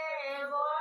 Boy.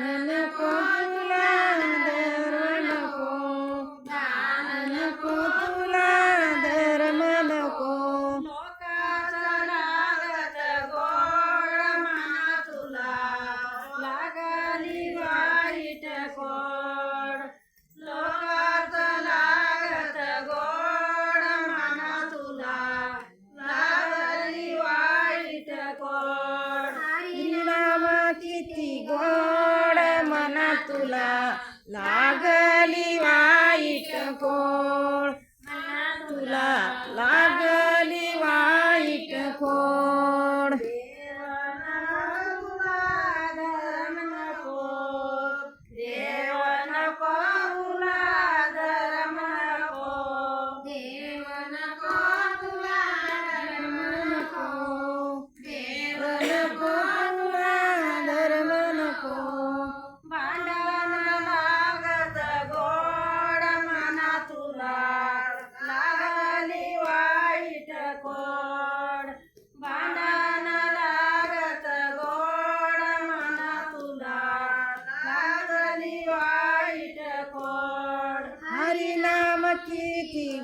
ನೆನಪ लागली वाईट कोळ. तुला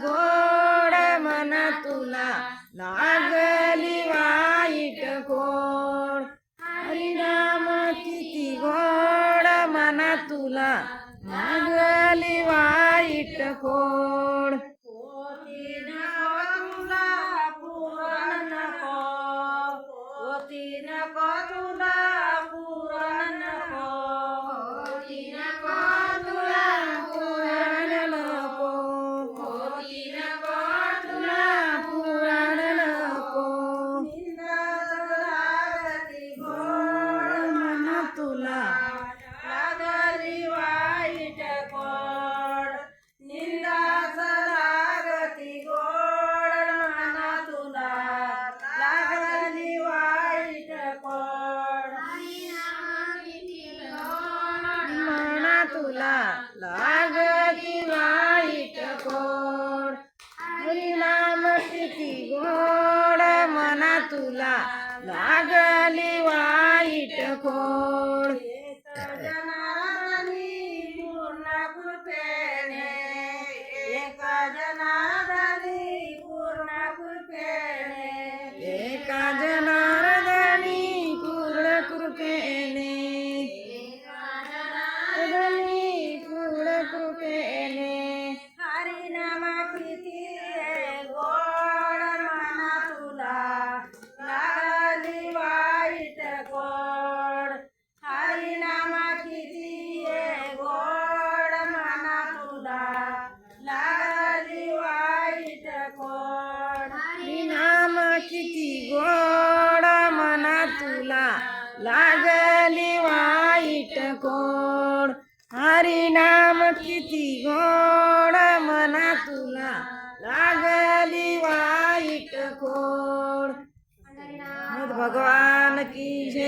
गोड मन तुला लागली वाईट गोड. हरिनाम किती गोड मन तुला लागली वाईट गोड. Naga! लागली वाईट कोण हरिनाम किती गोड मना तुला. लागली वाईट कोण भगवान की जय.